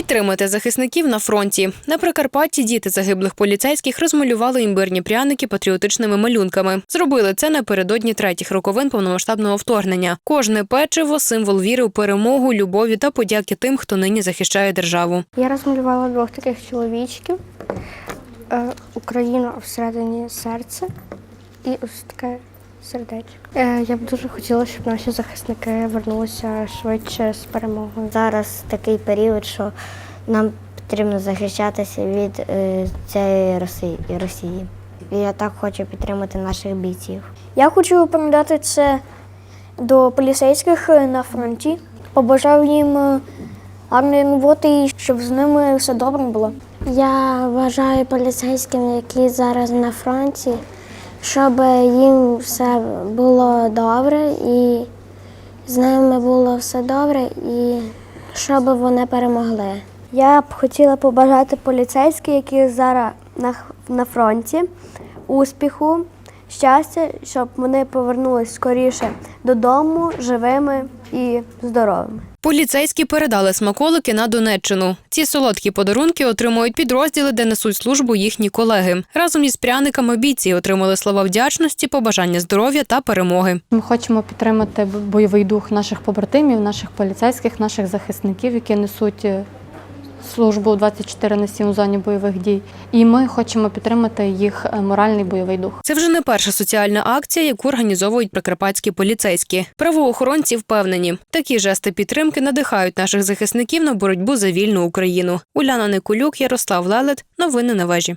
Підтримати захисників на фронті. На Прикарпатті діти загиблих поліцейських розмалювали імбирні пряники патріотичними малюнками. Зробили це напередодні третіх роковин повномасштабного вторгнення. Кожне печиво символ віри у перемогу, любові та подяки тим, хто нині захищає державу. Я розмалювала двох таких чоловічків. Е, Україна всередині серця і ось таке сердечко. Е, я б дуже хотіла, щоб наші захисники вернулися швидше з перемогою. Зараз такий період, що нам потрібно захищатися від е, цієї Росії, Росії. І я так хочу підтримати наших бійців. Я хочу передати це до поліцейських на фронті. Побажав їм е, гарної роботи і щоб з ними все добре було. Я вважаю поліцейським, які зараз на фронті, щоб їм все було добре і з ними було все добре, і щоб вони перемогли. Я б хотіла побажати поліцейським, які зараз на, на фронті, успіху, щастя, щоб вони повернулись скоріше додому живими і здоровими. Поліцейські передали смаколики на Донеччину. Ці солодкі подарунки отримують підрозділи, де несуть службу їхні колеги. Разом із пряниками бійці отримали слова вдячності, побажання здоров'я та перемоги. Ми хочемо підтримати бойовий дух наших побратимів, наших поліцейських, наших захисників, які несуть е, службу 24 на 7 у зоні бойових дій. І ми хочемо підтримати їх е, моральний бойовий дух. Це вже не перша соціальна акція, яку організовують прикарпатські поліцейські. Правоохоронці впевнені, такі жести підтримки надихають наших захисників на боротьбу за вільну Україну. Уляна Никулюк, Ярослав Лелет. Новини на вежі.